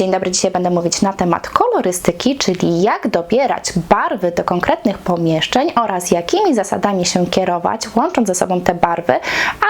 Dzień dobry, dzisiaj będę mówić na temat kolorystyki, czyli jak dobierać barwy do konkretnych pomieszczeń oraz jakimi zasadami się kierować, łącząc ze sobą te barwy,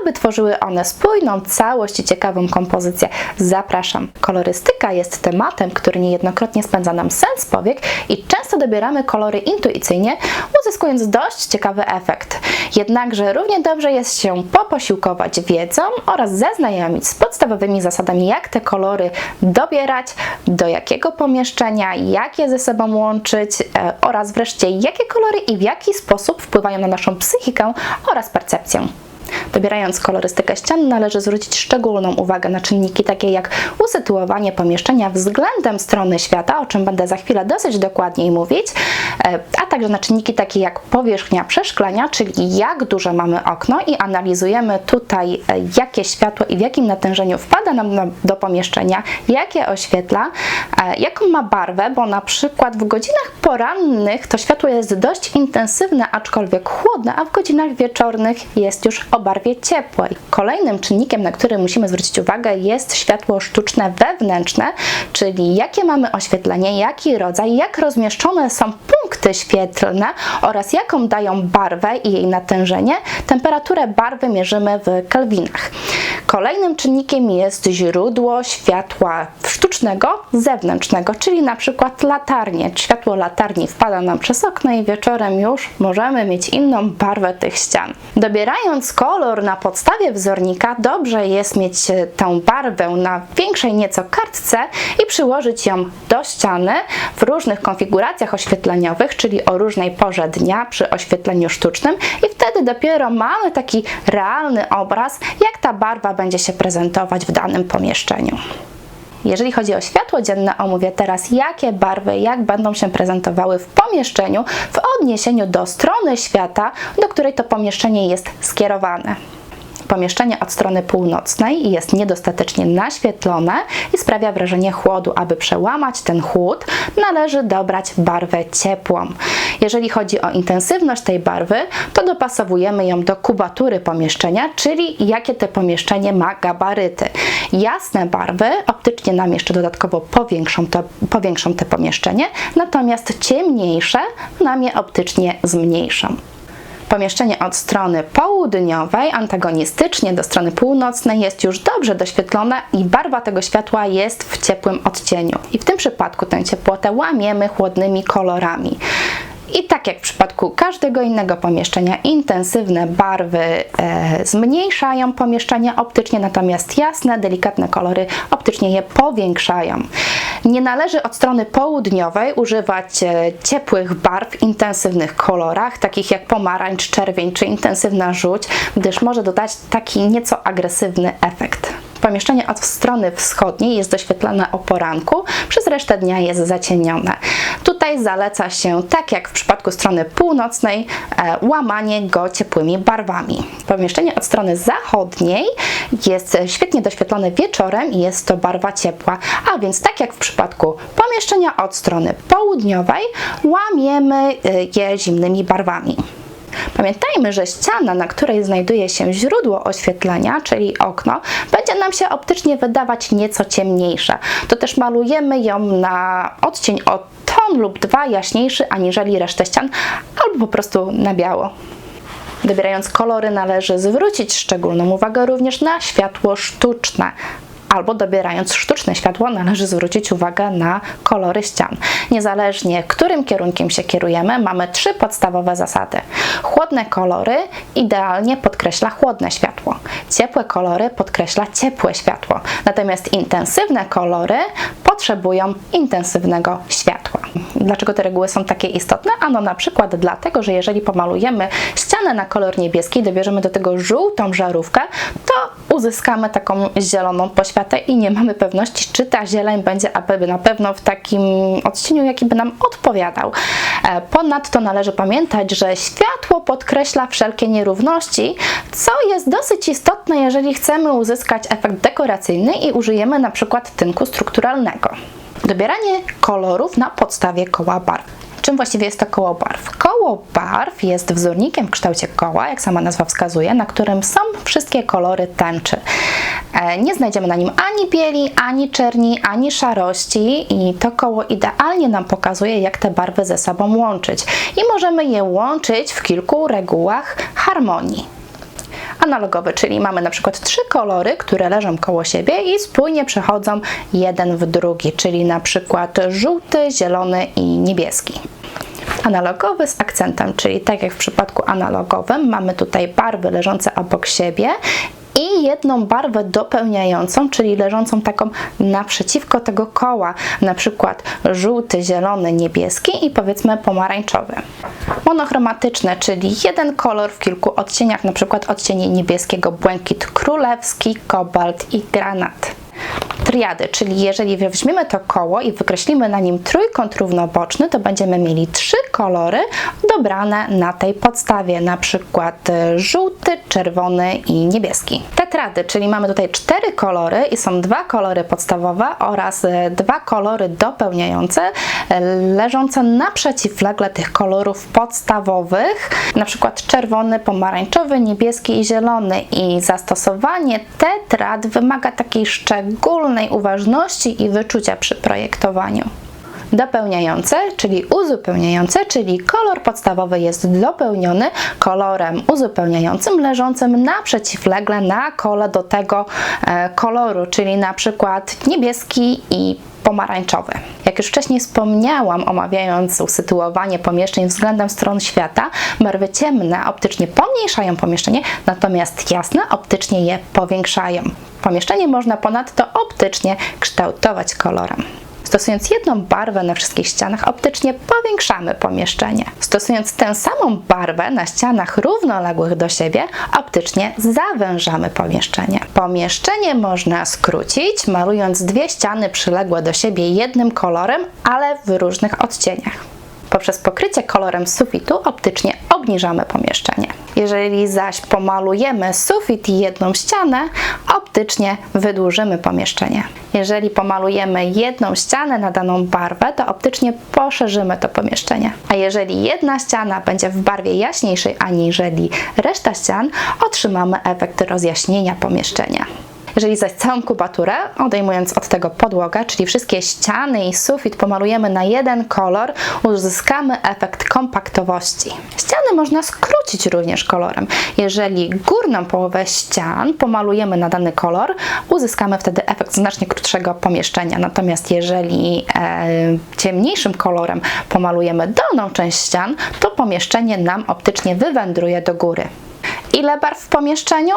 aby tworzyły one spójną całość i ciekawą kompozycję. Zapraszam. Kolorystyka jest tematem, który niejednokrotnie spędza nam sens powiek i często dobieramy kolory intuicyjnie, uzyskując dość ciekawy efekt. Jednakże równie dobrze jest się poposiłkować wiedzą oraz zaznajomić z podstawowymi zasadami, jak te kolory dobierać, do jakiego pomieszczenia, jak je ze sobą łączyć e, oraz wreszcie jakie kolory i w jaki sposób wpływają na naszą psychikę oraz percepcję. Dobierając kolorystykę ścian należy zwrócić szczególną uwagę na czynniki takie jak usytuowanie pomieszczenia względem strony świata, o czym będę za chwilę dosyć dokładniej mówić, e, a także na czynniki takie jak powierzchnia przeszklenia, czyli jak duże mamy okno i analizujemy tutaj e, jakie światło i w jakim natężeniu wpada nam na- do pomieszczenia, jakie oświetla, e, jaką ma barwę, bo na przykład w godzinach porannych to światło jest dość intensywne, aczkolwiek chłodne, a w godzinach wieczornych jest już o ciepłej. Kolejnym czynnikiem, na który musimy zwrócić uwagę, jest światło sztuczne wewnętrzne, czyli jakie mamy oświetlenie, jaki rodzaj, jak rozmieszczone są punkty świetlne oraz jaką dają barwę i jej natężenie. Temperaturę barwy mierzymy w kelwinach. Kolejnym czynnikiem jest źródło światła sztucznego zewnętrznego, czyli na przykład latarnie. Światło latarni wpada nam przez okno i wieczorem już możemy mieć inną barwę tych ścian. Dobierając kolor na podstawie wzornika, dobrze jest mieć e, tę barwę na większej nieco kartce i przyłożyć ją do ściany w różnych konfiguracjach oświetleniowych, czyli o różnej porze dnia przy oświetleniu sztucznym i wtedy dopiero mamy taki realny obraz, jak ta barwa będzie się prezentować w danym pomieszczeniu. Jeżeli chodzi o światło dzienne, omówię teraz, jakie barwy, jak będą się prezentowały w pomieszczeniu w odniesieniu do strony świata, do której to pomieszczenie jest skierowane. Pomieszczenie od strony północnej jest niedostatecznie naświetlone i sprawia wrażenie chłodu. Aby przełamać ten chłód, należy dobrać barwę ciepłą. Jeżeli chodzi o intensywność tej barwy, to dopasowujemy ją do kubatury pomieszczenia, czyli jakie to pomieszczenie ma gabaryty. Jasne barwy optycznie nam jeszcze dodatkowo powiększą to, powiększą te pomieszczenie, natomiast ciemniejsze nam je optycznie zmniejszą. Pomieszczenie od strony południowej, antagonistycznie do strony północnej, jest już dobrze doświetlone i barwa tego światła jest w ciepłym odcieniu. I w tym przypadku tę ciepłotę łamiemy chłodnymi kolorami. I tak jak w przypadku każdego innego pomieszczenia, intensywne barwy e, zmniejszają pomieszczenie optycznie, natomiast jasne, delikatne kolory optycznie je powiększają. Nie należy od strony południowej używać e, ciepłych barw w intensywnych kolorach, takich jak pomarańcz, czerwień czy intensywna żółć, gdyż może dodać taki nieco agresywny efekt. Pomieszczenie od strony wschodniej jest doświetlane o poranku, przez resztę dnia jest zacienione. Tutaj zaleca się, tak jak w przypadku strony północnej, e, łamanie go ciepłymi barwami. Pomieszczenie od strony zachodniej jest świetnie doświetlone wieczorem i jest to barwa ciepła, a więc tak jak w przypadku pomieszczenia od strony południowej, łamiemy e, je zimnymi barwami. Pamiętajmy, że ściana, na której znajduje się źródło oświetlenia, czyli okno, będzie nam się optycznie wydawać nieco ciemniejsza. To też malujemy ją na odcień o ton lub dwa jaśniejszy aniżeli resztę ścian, albo po prostu na biało. Dobierając kolory należy zwrócić szczególną uwagę również na światło sztuczne. Albo dobierając sztuczne światło, należy zwrócić uwagę na kolory ścian. Niezależnie którym kierunkiem się kierujemy, mamy trzy podstawowe zasady. Chłodne kolory idealnie podkreśla chłodne światło. Ciepłe kolory podkreśla ciepłe światło. Natomiast intensywne kolory potrzebują intensywnego światła. Dlaczego te reguły są takie istotne? Ano na przykład dlatego, że jeżeli pomalujemy ścianę na kolor niebieski i dobierzemy do tego żółtą żarówkę, to uzyskamy taką zieloną poświatę i nie mamy pewności, czy ta zieleń będzie aby na pewno w takim odcieniu, jaki by nam odpowiadał. E, Ponadto należy pamiętać, że światło podkreśla wszelkie nierówności, co jest dosyć istotne, jeżeli chcemy uzyskać efekt dekoracyjny i użyjemy na przykład tynku strukturalnego. Dobieranie kolorów na podstawie koła barw. Czym właściwie jest to koło barw? Koło barw jest wzornikiem w kształcie koła, jak sama nazwa wskazuje, na którym są wszystkie kolory tęczy. E, Nie znajdziemy na nim ani bieli, ani czerni, ani szarości i to koło idealnie nam pokazuje, jak te barwy ze sobą łączyć. I możemy je łączyć w kilku regułach harmonii analogowy, czyli mamy na przykład trzy kolory, które leżą koło siebie i spójnie przechodzą jeden w drugi, czyli na przykład żółty, zielony i niebieski. Analogowy z akcentem, czyli tak jak w przypadku analogowym, mamy tutaj barwy leżące obok siebie i jedną barwę dopełniającą, czyli leżącą taką naprzeciwko tego koła, na przykład żółty, zielony, niebieski i powiedzmy pomarańczowy. Monochromatyczne, czyli jeden kolor w kilku odcieniach, na przykład odcienie niebieskiego, błękit królewski, kobalt i granat triady, czyli jeżeli weźmiemy to koło i wykreślimy na nim trójkąt równoboczny, to będziemy mieli trzy kolory dobrane na tej podstawie, na przykład e, żółty, czerwony i niebieski. Tetrady, czyli mamy tutaj cztery kolory i są dwa kolory podstawowe oraz e, dwa kolory dopełniające, e, leżące naprzeciwlegle tych kolorów podstawowych, na przykład czerwony, pomarańczowy, niebieski i zielony i zastosowanie tetrad wymaga takiej szczególnej uważności i wyczucia przy projektowaniu. Dopełniające, czyli uzupełniające, czyli kolor podstawowy jest dopełniony kolorem uzupełniającym leżącym naprzeciwlegle na kole do tego e, koloru, czyli na przykład niebieski i pomarańczowy. Jak już wcześniej wspomniałam, omawiając usytuowanie pomieszczeń względem stron świata, barwy ciemne optycznie pomniejszają pomieszczenie, natomiast jasne optycznie je powiększają. Pomieszczenie można ponadto optycznie kształtować kolorem. Stosując jedną barwę na wszystkich ścianach, optycznie powiększamy pomieszczenie. Stosując tę samą barwę na ścianach równoległych do siebie, optycznie zawężamy pomieszczenie. Pomieszczenie można skrócić, malując dwie ściany przyległe do siebie jednym kolorem, ale w różnych odcieniach. Poprzez pokrycie kolorem sufitu optycznie obniżamy pomieszczenie. Jeżeli zaś pomalujemy sufit i jedną ścianę, optycznie wydłużymy pomieszczenie. Jeżeli pomalujemy jedną ścianę na daną barwę, to optycznie poszerzymy to pomieszczenie. A jeżeli jedna ściana będzie w barwie jaśniejszej aniżeli reszta ścian, otrzymamy efekt rozjaśnienia pomieszczenia. Jeżeli zaś całą kubaturę, odejmując od tego podłogę, czyli wszystkie ściany i sufit pomalujemy na jeden kolor, uzyskamy efekt kompaktowości. Ściany można skrócić również kolorem. Jeżeli górną połowę ścian pomalujemy na dany kolor, uzyskamy wtedy efekt znacznie krótszego pomieszczenia. Natomiast jeżeli e, ciemniejszym kolorem pomalujemy dolną część ścian, to pomieszczenie nam optycznie wywędruje do góry. Ile barw w pomieszczeniu?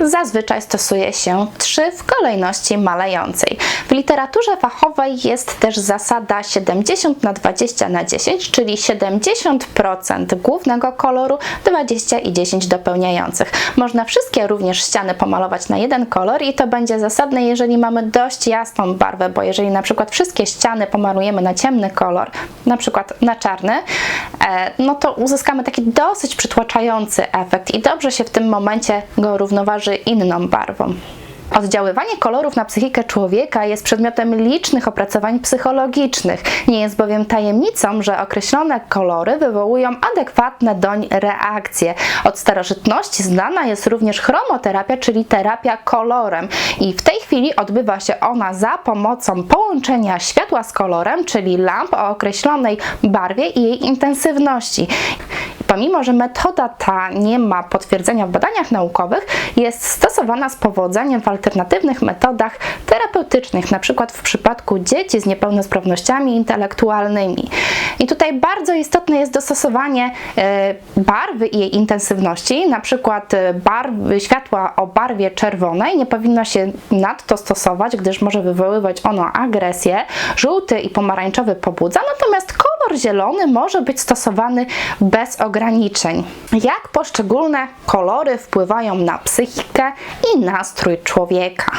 Zazwyczaj stosuje się 3 w kolejności malejącej. W literaturze fachowej jest też zasada 70 na 20 na 10, czyli 70% głównego koloru, 20 i 10 dopełniających. Można wszystkie również ściany pomalować na jeden kolor i to będzie zasadne, jeżeli mamy dość jasną barwę, bo jeżeli na przykład wszystkie ściany pomalujemy na ciemny kolor, na przykład na czarny, e, no to uzyskamy taki dosyć przytłaczający efekt i dobrze się w tym momencie go równoważy inną barwą. Oddziaływanie kolorów na psychikę człowieka jest przedmiotem licznych opracowań psychologicznych. Nie jest bowiem tajemnicą, że określone kolory wywołują adekwatne doń reakcje. Od starożytności znana jest również chromoterapia, czyli terapia kolorem. I w tej chwili odbywa się ona za pomocą połączenia światła z kolorem, czyli lamp o określonej barwie i jej intensywności. Pomimo, że metoda ta nie ma potwierdzenia w badaniach naukowych, jest stosowana z powodzeniem w alternatywnych metodach terapeutycznych, przykład w przypadku dzieci z niepełnosprawnościami intelektualnymi. I tutaj bardzo istotne jest dostosowanie e, barwy i jej intensywności, przykład e, barwy, światła o barwie czerwonej nie powinno się nadto stosować, gdyż może wywoływać ono agresję. Żółty i pomarańczowy pobudza, natomiast kolor zielony może być stosowany bez ograniczeń. Jak poszczególne kolory wpływają na psychikę i nastrój człowieka?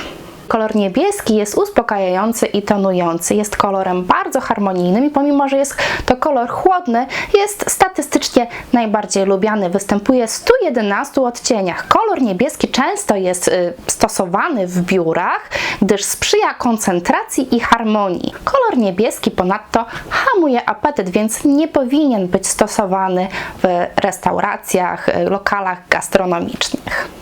Kolor niebieski jest uspokajający i tonujący. Jest kolorem bardzo harmonijnym i pomimo, że jest to kolor chłodny, jest statystycznie najbardziej lubiany. Występuje w 111 odcieniach. Kolor niebieski często jest y, stosowany w biurach, gdyż sprzyja koncentracji i harmonii. Kolor niebieski ponadto hamuje apetyt, więc nie powinien być stosowany w restauracjach, y, lokalach gastronomicznych.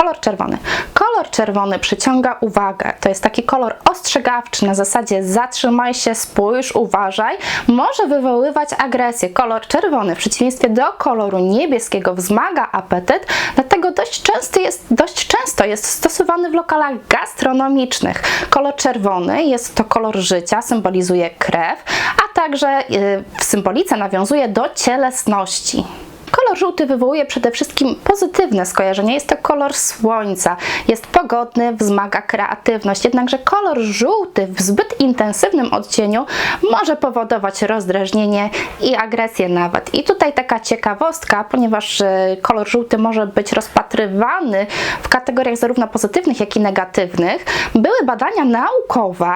Kolor czerwony. Kolor czerwony przyciąga uwagę. To jest taki kolor ostrzegawczy na zasadzie zatrzymaj się, spójrz, uważaj. Może wywoływać agresję. Kolor czerwony w przeciwieństwie do koloru niebieskiego wzmaga apetyt, dlatego dość często jest, dość często jest stosowany w lokalach gastronomicznych. Kolor czerwony jest to kolor życia, symbolizuje krew, a także y, w symbolice nawiązuje do cielesności. Kolor żółty wywołuje przede wszystkim pozytywne skojarzenia. Jest to kolor słońca, jest pogodny, wzmaga kreatywność. Jednakże kolor żółty w zbyt intensywnym odcieniu może powodować rozdrażnienie i agresję nawet. I tutaj taka ciekawostka, ponieważ e, kolor żółty może być rozpatrywany w kategoriach zarówno pozytywnych, jak i negatywnych. Były badania naukowe,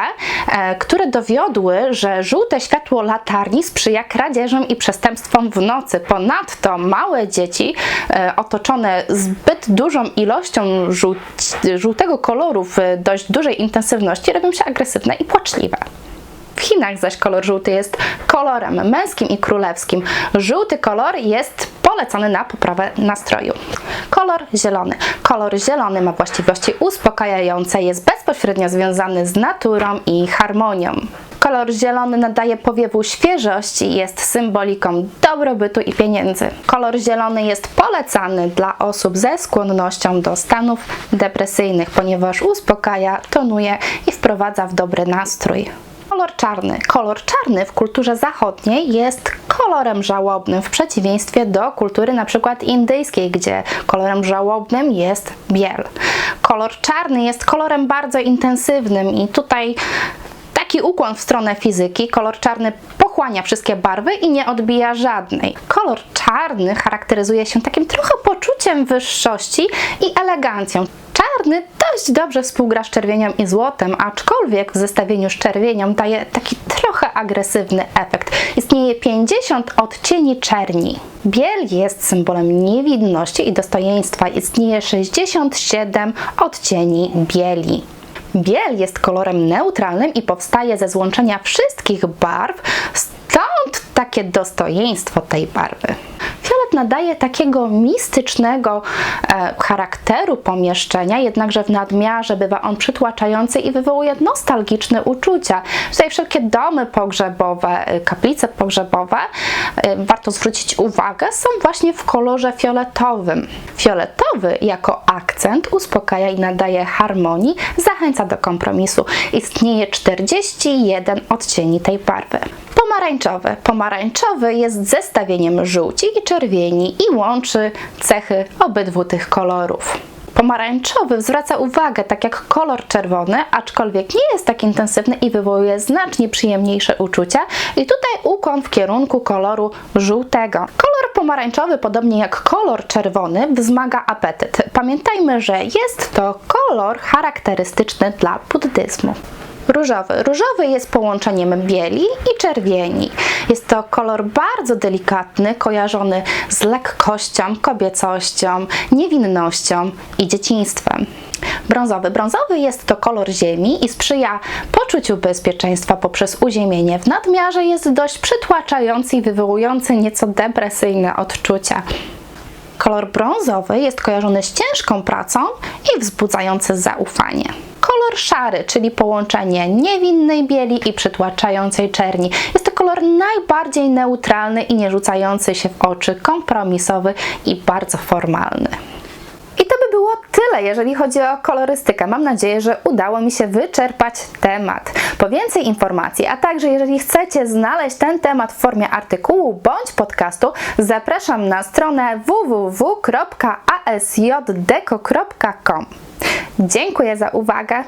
e, które dowiodły, że żółte światło latarni sprzyja kradzieżom i przestępstwom w nocy. Ponadto małe dzieci e, otoczone zbyt dużą ilością żół- żółtego koloru w dość dużej intensywności robią się agresywne i płaczliwe. W Chinach zaś kolor żółty jest kolorem męskim i królewskim. Żółty kolor jest polecany na poprawę nastroju. Kolor zielony. Kolor zielony ma właściwości uspokajające, jest bezpośrednio związany z naturą i harmonią. Kolor zielony nadaje powiewu świeżości i jest symboliką dobrobytu i pieniędzy. Kolor zielony jest polecany dla osób ze skłonnością do stanów depresyjnych, ponieważ uspokaja, tonuje i wprowadza w dobry nastrój. Kolor czarny. Kolor czarny w kulturze zachodniej jest kolorem żałobnym w przeciwieństwie do kultury przykład indyjskiej, gdzie kolorem żałobnym jest biel. Kolor czarny jest kolorem bardzo intensywnym i tutaj taki ukłon w stronę fizyki. Kolor czarny pochłania wszystkie barwy i nie odbija żadnej. Kolor czarny charakteryzuje się takim trochę poczuciem wyższości i elegancją. Czarny dość dobrze współgra z czerwienią i złotem, aczkolwiek w zestawieniu z czerwienią daje taki trochę agresywny efekt. Istnieje 50 odcieni czerni. Biel jest symbolem niewinności i dostojeństwa. Istnieje 67 odcieni bieli. Biel jest kolorem neutralnym i powstaje ze złączenia wszystkich barw, stąd takie dostojeństwo tej barwy. Nadaje takiego mistycznego e, charakteru pomieszczenia, jednakże w nadmiarze bywa on przytłaczający i wywołuje nostalgiczne uczucia. Tutaj wszelkie domy pogrzebowe, e, kaplice pogrzebowe, e, warto zwrócić uwagę, są właśnie w kolorze fioletowym. Fioletowy jako akcent uspokaja i nadaje harmonii, zachęca do kompromisu. Istnieje 41 odcieni tej barwy. Pomarańczowy. Pomarańczowy jest zestawieniem żółci i czerwieni i łączy cechy obydwu tych kolorów. Pomarańczowy zwraca uwagę, tak jak kolor czerwony, aczkolwiek nie jest tak intensywny i wywołuje znacznie przyjemniejsze uczucia. I tutaj ukłon w kierunku koloru żółtego. Kolor pomarańczowy, podobnie jak kolor czerwony, wzmaga apetyt. Pamiętajmy, że jest to kolor charakterystyczny dla buddyzmu. Różowy. Różowy jest połączeniem bieli i czerwieni. Jest to kolor bardzo delikatny, kojarzony z lekkością, kobiecością, niewinnością i dzieciństwem. Brązowy. Brązowy jest to kolor ziemi i sprzyja poczuciu bezpieczeństwa poprzez uziemienie. W nadmiarze jest dość przytłaczający i wywołujący nieco depresyjne odczucia. Kolor brązowy jest kojarzony z ciężką pracą i wzbudzający zaufanie. Kolor szary, czyli połączenie niewinnej bieli i przytłaczającej czerni. Jest to kolor najbardziej neutralny i nie rzucający się w oczy, kompromisowy i bardzo formalny. I to by było tyle, jeżeli chodzi o kolorystykę. Mam nadzieję, że udało mi się wyczerpać temat. Po więcej informacji, a także jeżeli chcecie znaleźć ten temat w formie artykułu bądź podcastu, zapraszam na stronę www.asjdeco.com. Dziękuję za uwagę.